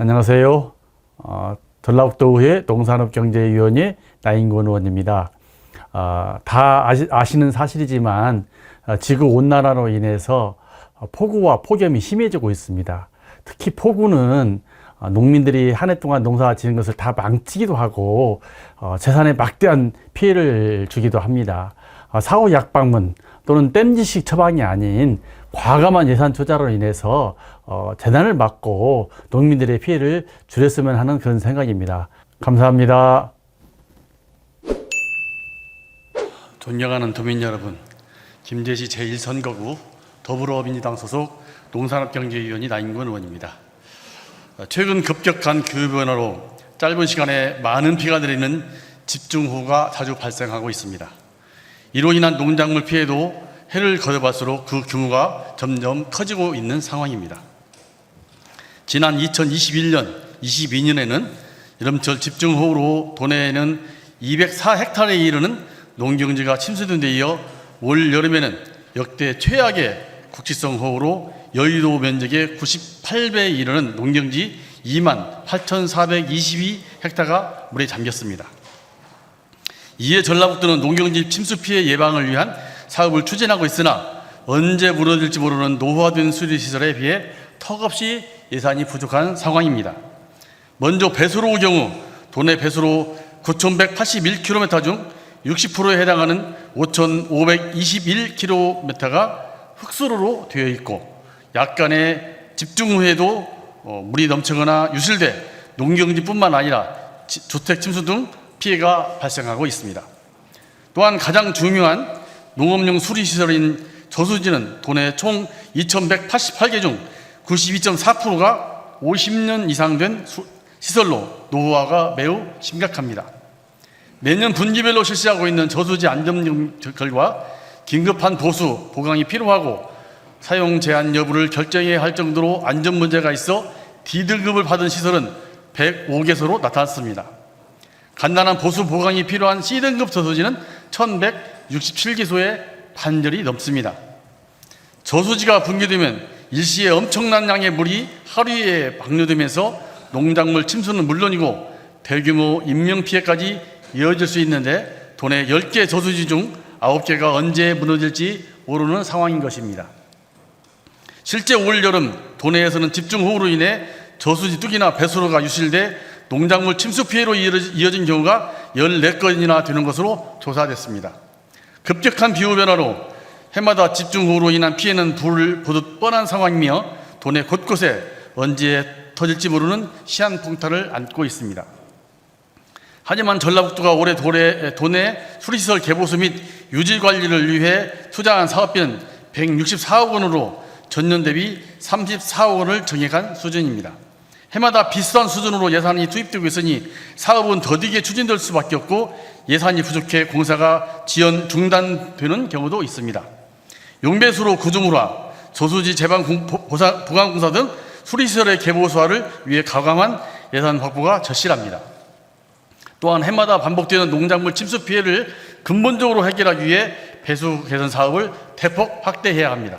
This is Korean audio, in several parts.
안녕하세요. 어, 전라북도의회 농산업경제위원회 나인권 의원입니다. 어, 다 아시, 는 사실이지만 어, 지구 온난화로 인해서 어, 폭우와 폭염이 심해지고 있습니다. 특히 폭우는 어, 농민들이 한 해 동안 농사 지은 것을 다 망치기도 하고 어, 재산에 막대한 피해를 주기도 합니다. 어, 사후 약방문 또는 땜지식 처방이 아닌 과감한 예산 투자로 인해서 어, 재난을 막고 농민들의 피해를 줄였으면 하는 그런 생각입니다. 감사합니다. 존경하는 도민 여러분, 김제시 제1선거구 더불어민주당 소속 농산업경제위원이 나인권 의원입니다. 어, 최근 급격한 기후변화로 짧은 시간에 많은 피가 내리는 집중호우가 자주 발생하고 있습니다. 이로 인한 농작물 피해도 해를 거듭할수록 그 규모가 점점 커지고 있는 상황입니다. 지난 2021년, 22년에는 여름철 집중호우로 도내에는 204헥타르에 이르는 농경지가 침수된 데 이어 올 여름에는 역대 최악의 국지성 호우로 여의도 면적의 98배에 이르는 농경지 2만 8,422헥타가 물에 잠겼습니다. 이에 전라북도는 농경지 침수 피해 예방을 위한 사업을 추진하고 있으나 언제 무너질지 모르는 노후화된 수리시설에 비해 턱없이 예산이 부족한 상황입니다. 먼저 배수로의 경우 도내 배수로 9,181km 중 60%에 해당하는 5,521km가 흙수로로 되어 있고 약간의 집중 후에도 어, 물이 넘치거나 유실돼 농경지뿐만 아니라 지- 주택 침수 등 피해가 발생하고 있습니다. 또한 가장 중요한 농업용 수리시설인 저수지는 도내 총 2,188개 중 92.4%가 50년 이상 된 수- 시설로 노후화가 매우 심각합니다. 매년 분기별로 실시하고 있는 저수지 안전 결과 긴급한 보수, 보강이 필요하고 사용 제한 여부를 결정해야 할 정도로 안전 문제가 있어 D등급을 받은 시설은 105개소로 나타났습니다. 간단한 보수 보강이 필요한 C등급 저수지는 1167개소에 반절이 넘습니다. 저수지가 붕괴되면 일시에 엄청난 양의 물이 하루에 방류되면서 농작물 침수는 물론이고 대규모 인명피해까지 이어질 수 있는데 도내 10개 저수지 중 9개가 언제 무너질지 모르는 상황인 것입니다. 실제 올 여름 도내에서는 집중호우로 인해 저수지 뚝이나 배수로가 유실돼 농작물 침수 피해로 이어진 경우가 14건이나 되는 것으로 조사됐습니다. 급격한 기후 변화로 해마다 집중호우로 인한 피해는 불을 보듯 뻔한 상황이며 도내 곳곳에 언제 터질지 모르는 시한폭탄을 안고 있습니다. 하지만 전라북도가 올해 도내, 도내 수리시설 개보수 및 유지 관리를 위해 투자한 사업비는 164억 원으로 전년 대비 34억 원을 정액한 수준입니다. 해마다 비슷한 수준으로 예산이 투입되고 있으니 사업은 더디게 추진될 수밖에 없고 예산이 부족해 공사가 지연 중단되는 경우도 있습니다. 용배수로 구조물화, 저수지 보상- 보강공사 등 수리시설의 개보수화를 위해 가감한 예산 확보가 절실합니다. 또한 해마다 반복되는 농작물 침수 피해를 근본적으로 해결하기 위해 배수 개선 사업을 대폭 확대해야 합니다.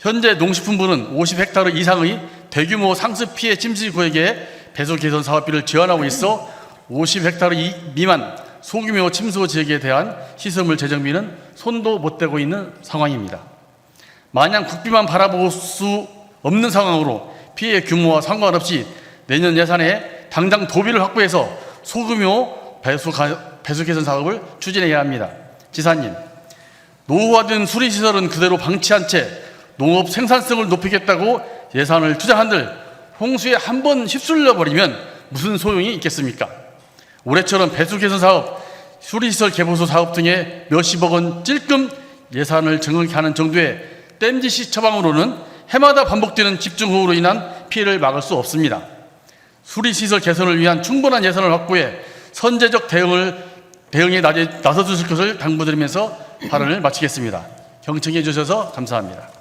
현재 농식품부는 50헥타르 이상의 대규모 상습 피해 침수 구역에 배수 개선 사업비를 지원하고 있어 50헥타르 이- 미만 소규모 침수 지역에 대한 시설물 재정비는 손도 못 대고 있는 상황입니다. 마냥 국비만 바라볼 수 없는 상황으로 피해 규모와 상관없이 내년 예산에 당장 도비를 확보해서 소규모 배수, 가- 배수 개선 사업을 추진해야 합니다. 지사님, 노후화된 수리시설은 그대로 방치한 채 농업 생산성을 높이겠다고 예산을 투자한들 홍수에 한 번 휩쓸려 버리면 무슨 소용이 있겠습니까? 올해처럼 배수 개선 사업, 수리시설 개보수 사업 등에 몇십억 원 찔끔 예산을 정액하는 정도의 땜지시 처방으로는 해마다 반복되는 집중호우로 인한 피해를 막을 수 없습니다. 수리시설 개선을 위한 충분한 예산을 확보해 선제적 대응을 대응에 나서 주실 것을 당부드리면서 발언을 마치겠습니다. 경청해 주셔서 감사합니다.